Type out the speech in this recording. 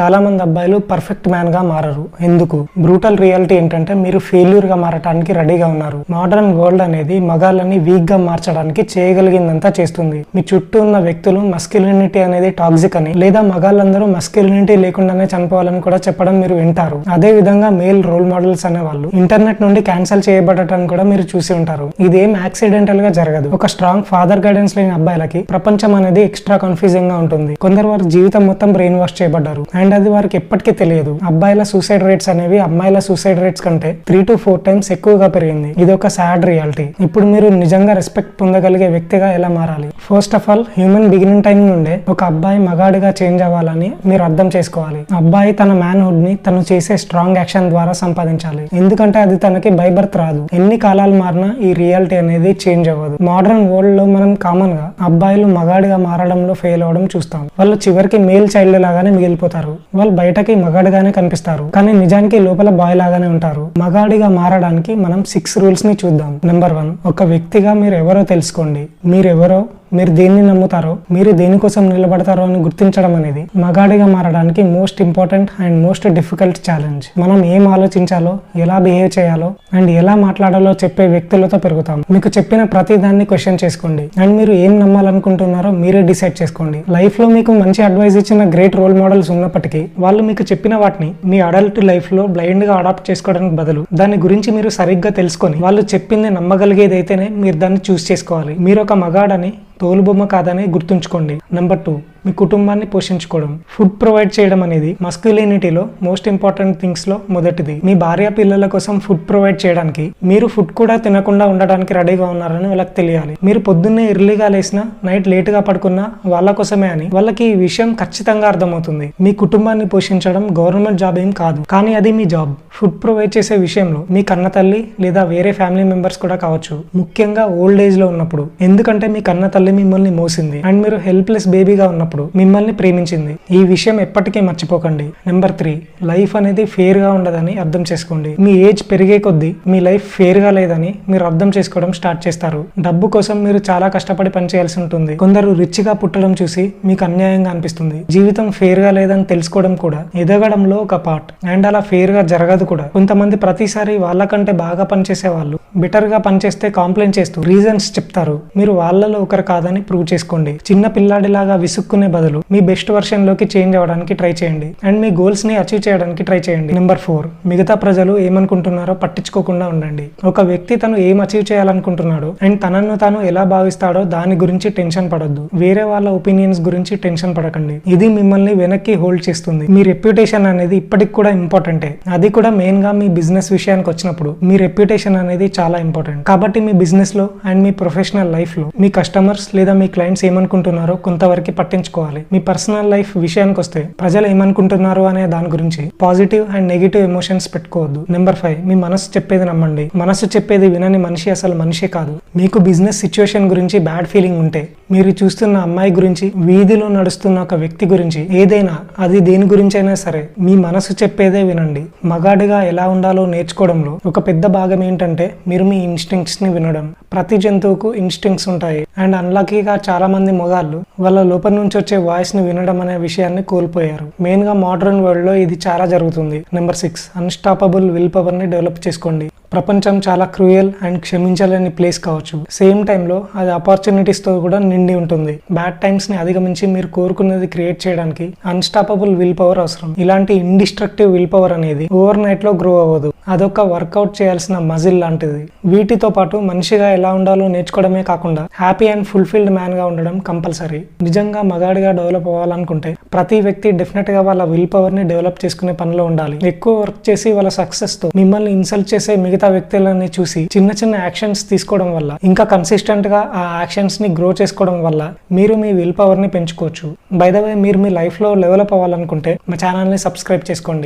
చాలా మంది అబ్బాయిలు పర్ఫెక్ట్ మ్యాన్గా మారరు. ఎందుకు? బ్రూటల్ రియాలిటీ ఏంటంటే మీరు ఫెయిల్యూర్గా మారటానికి రెడీగా ఉన్నారు. మోడర్న్ వరల్డ్ అనేది మగాళ్ళని వీక్గా మార్చడానికి చేయగలిగిందంతా చేస్తుంది. మీ చుట్టూ ఉన్న వ్యక్తులు మస్కిలినిటీ అనేది టాక్సిక్ అని లేదా మగాళ్ళందరూ మస్కిలినిటీ లేకుండానే చనిపోవాలని కూడా చెప్పడం మీరు వింటారు. అదే విధంగా మేల్ రోల్ మోడల్స్ అనే వాళ్ళు ఇంటర్నెట్ నుండి క్యాన్సిల్ చేయబడటం కూడా మీరు చూసి ఉంటారు. ఇదేం యాక్సిడెంటల్గా జరగదు. ఒక స్ట్రాంగ్ ఫాదర్ గైడెన్స్ లేని అబ్బాయిలకి ప్రపంచం అనేది ఎక్స్ట్రా కన్ఫ్యూజింగ్గా ఉంటుంది. కొందరు వారి జీవితం మొత్తం బ్రెయిన్ వాష్ చేయబడ్డారు. అండ్ అది వారికి ఎప్పటికీ తెలియదు. అబ్బాయిల సూసైడ్ రేట్స్ అనేవి అమ్మాయిల సూసైడ్ రేట్స్ కంటే త్రీ టు ఫోర్ టైమ్స్ ఎక్కువగా పెరిగింది. ఇది ఒక సాడ్ రియాలిటీ ఇప్పుడు మీరు నిజంగా రెస్పెక్ట్ పొందగలిగే వ్యక్తిగా ఎలా మారాలి? First of all human beginning time నుండే ఒక అబ్బాయి మగాడిగా చేంజ్ అవ్వాలని మీరు అర్థం చేసుకోవాలి. అబ్బాయి తన మ్యాన్హుడ్ని తను చేసే స్ట్రాంగ్ యాక్షన్ ద్వారా సంపాదించాలి. ఎందుకంటే అది తనకి బైబర్త్ రాదు. ఎన్ని కాలాలు మారినా ఈ రియాలిటీ అనేది చేంజ్ అవ్వదు. మోడర్న్ వరల్డ్లో మనం కామన్గా అబ్బాయిలు మగాడిగా మారడంలో ఫెయిల్ అవడం చూస్తాం. వాళ్ళు చివరికి మేల్ చైల్డ్ లాగానే మిగిలిపోతారు. వాళ్ళు బయటకి మగాడిగానే కనిపిస్తారు. కానీ నిజానికి లోపల బాయ్ లాగానే ఉంటారు. మగాడిగా మారడానికి మనం సిక్స్ రూల్స్ని చూద్దాం. నెంబర్ వన్ ఒక వ్యక్తిగా మీరు ఎవరో తెలుసుకోండి. మీరెవరో మీరు దేన్ని నమ్ముతారో మీరు దేనికోసం నిలబడతారో అని గుర్తించడం అనేది మగాడిగా మారడానికి most important and most difficult challenge మనం ఏం ఆలోచించాలో ఎలా బిహేవ్ చేయాలో అండ్ ఎలా మాట్లాడాలో చెప్పే వ్యక్తులతో పెరుగుతాం. మీకు చెప్పిన ప్రతి దాన్ని క్వశ్చన్ చేసుకోండి. అండ్ మీరు ఏం నమ్మాలనుకుంటున్నారో మీరే డిసైడ్ చేసుకోండి. లైఫ్లో మీకు మంచి అడ్వైస్ ఇచ్చిన గ్రేట్ రోల్ మోడల్స్ ఉన్నప్పటికీ వాళ్ళు మీకు చెప్పిన వాటిని మీ అడల్ట్ లైఫ్లో బ్లైండ్గా అడాప్ట్ చేసుకోవడానికి బదులు దాని గురించి మీరు సరిగ్గా తెలుసుకొని వాళ్ళు చెప్పింది నమ్మగలిగేది అయితేనే మీరు దాన్ని చూస్ చేసుకోవాలి. మీరు ఒక మగాడని తోలుబొమ్మ కాదని గుర్తుంచుకోండి. నెంబర్ టూ మీ కుటుంబాన్ని పోషించుకోవడం. ఫుడ్ ప్రొవైడ్ చేయడం అనేది మస్క్యులినిటీలో మోస్ట్ ఇంపార్టెంట్ థింగ్స్లో మొదటిది. మీ భార్య పిల్లల కోసం ఫుడ్ ప్రొవైడ్ చేయడానికి మీరు ఫుడ్ కూడా తినకుండా ఉండడానికి రెడీగా ఉన్నారని వాళ్ళకి తెలియాలి. మీరు పొద్దున్నే ఎర్లీగా లేసినా నైట్ లేట్గా పడుకున్నా వాళ్ళ కోసమే అని వాళ్ళకి ఈ విషయం ఖచ్చితంగా అర్థమవుతుంది. మీ కుటుంబాన్ని పోషించడం గవర్నమెంట్ జాబ్ ఏం కాదు. కానీ అది మీ జాబ్ ఫుడ్ ప్రొవైడ్ చేసే విషయంలో మీ కన్న తల్లి లేదా వేరే ఫ్యామిలీ మెంబర్స్ కూడా కావచ్చు. ముఖ్యంగా ఓల్డ్ ఏజ్లో ఉన్నప్పుడు. ఎందుకంటే మీ కన్న తల్లి మిమ్మల్ని మోసింది. అండ్ మీరు హెల్ప్లెస్ బేబీగా ఉన్నప్పుడు మిమ్మల్ని ప్రేమించింది. ఈ విషయం ఎప్పటికీ మర్చిపోకండి. నెంబర్ త్రీ లైఫ్ అనేది ఫేర్గా ఉండదని అర్థం చేసుకోండి. మీ ఏజ్ పెరిగే కొద్దీ మీ లైఫ్ ఫేర్గా లేదని మీరు అర్థం చేసుకోవడం స్టార్ట్ చేస్తారు. డబ్బు కోసం మీరు చాలా కష్టపడి పనిచేయాల్సి ఉంటుంది. కొందరు రిచ్గా పుట్టడం చూసి మీకు అన్యాయంగా అనిపిస్తుంది. జీవితం ఫేర్గా లేదని తెలుసుకోవడం కూడా ఎదగడంలో ఒక పార్ట్ అండ్ అలా ఫేర్గా జరగదు కూడా. కొంతమంది ప్రతిసారి వాళ్ళకంటే బాగా పనిచేసే వాళ్ళు బెటర్గా పనిచేస్తే కాంప్లైంట్ చేస్తూ రీజన్స్ చెప్తారు. మీరు వాళ్ళలో ఒకరు కాదు. కాదని ప్రూవ్ చేసుకోండి. చిన్న పిల్లాడిలాగా విసుక్కునే బదులు మీ బెస్ట్ వర్షన్లోకి చేంజ్ అవ్వడానికి ట్రై చేయండి. అండ్ మీ గోల్స్ని అచీవ్ చేయడానికి ట్రై చేయండి. నెంబర్ ఫోర్ మిగతా ప్రజలు ఏమనుకుంటున్నారో పట్టించుకోకుండా ఉండండి. ఒక వ్యక్తి తను ఏం అచీవ్ చేయాలనుకుంటున్నాడో అండ్ తనను తాను ఎలా భావిస్తాడో దాని గురించి టెన్షన్ పడొద్దు. వేరే వాళ్ళ ఒపీనియన్స్ గురించి టెన్షన్ పడకండి. ఇది మిమ్మల్ని వెనక్కి హోల్డ్ చేస్తుంది. మీ రెప్యుటేషన్ అనేది ఇప్పటికి కూడా ఇంపార్టెంటే అది కూడా మెయిన్గా మీ బిజినెస్ విషయానికి వచ్చినప్పుడు. మీ రెప్యుటేషన్ అనేది చాలా ఇంపార్టెంట్ కాబట్టి మీ బిజినెస్లో అండ్ మీ ప్రొఫెషనల్ లైఫ్లో మీ కస్టమర్స్ లేదా మీ క్లయింట్స్ ఏమనుకుంటున్నారో కొంతవరకు పట్టించుకోవాలి. మీ పర్సనల్ లైఫ్ విషయానికి వస్తే ప్రజలు ఏమనుకుంటున్నారు అనే దాని గురించి పాజిటివ్ అండ్ నెగిటివ్ ఎమోషన్స్ పెట్టుకోవద్దు. నెంబర్ ఫైవ్ మీ మనసు చెప్పేది నమ్మండి. మనసు చెప్పేది వినని మనిషి అసలు మనిషే కాదు. మీకు బిజినెస్ సిచ్యువేషన్ గురించి బ్యాడ్ ఫీలింగ్ ఉంటే మీరు చూస్తున్న అమ్మాయి గురించి వీధిలో నడుస్తున్న ఒక వ్యక్తి గురించి ఏదైనా అది దేని గురించి అయినా సరే మీ మనసు చెప్పేదే వినండి. మగాడిగా ఎలా ఉండాలో నేర్చుకోవడంలో ఒక పెద్ద భాగం ఏంటంటే మీరు మీ ఇన్స్టింక్ట్స్ని వినడం. ప్రతి జంతువుకు ఇన్స్టింక్ట్స్ ఉంటాయి. అండ్ అన్లక్కీగా చాలా మంది మొగాళ్ళు వాళ్ళ లోపల నుంచి వచ్చే వాయిస్ని వినడం అనే విషయాన్ని కోల్పోయారు. మెయిన్గా మోడర్న్ వరల్డ్లో ఇది చాలా జరుగుతుంది. నెంబర్ సిక్స్ అన్స్టాపబుల్ విల్ పవర్ని డెవలప్ చేసుకోండి. ప్రపంచం చాలా క్రూయల్ అండ్ క్షమించాలని ప్లేస్ కావచ్చు. సేమ్ టైంలో అది ఆపర్చునిటీస్తో కూడా నిండి ఉంటుంది. బ్యాడ్ టైమ్స్ని అధిగమించి మీరు కోరుకున్నది క్రియేట్ చేయడానికి అన్స్టాపబుల్ విల్ పవర్ అవసరం. ఇలాంటి ఇండిస్ట్రక్టివ్ విల్ పవర్ అనేది ఓవర్ నైట్లో గ్రో అవ్వదు. అదొక వర్కౌట్ చేయాల్సిన మజిల్ లాంటిది. వీటితో పాటు మనిషిగా ఎలా ఉండాలో నేర్చుకోవడమే కాకుండా హ్యాపీ అండ్ ఫుల్ఫిల్డ్ మ్యాన్గా ఉండడం కంపల్సరీ నిజంగా మగాడిగా డెవలప్ అవ్వాలనుకుంటే ప్రతి వ్యక్తి డెఫినెట్గా వాళ్ళ విల్ పవర్ని డెవలప్ చేసుకునే పనిలో ఉండాలి. ఎక్కువ వర్క్ చేసి వాళ్ళ సక్సెస్తో మిమ్మల్ని ఇన్సల్ట్ చేసే మిగతా వ్యక్తులని చూసి చిన్న చిన్న యాక్షన్స్ తీసుకోవడం వల్ల ఇంకా కన్సిస్టెంట్గా ఆ యాక్షన్స్ని గ్రో చేసుకోవడం వల్ల మీరు మీ విల్ పవర్ని పెంచుకోవచ్చు. బై ద వే మీరు మీ లైఫ్లో డెవలప్ అవ్వాలనుకుంటే మా ఛానల్ని సబ్స్క్రైబ్ చేసుకోండి.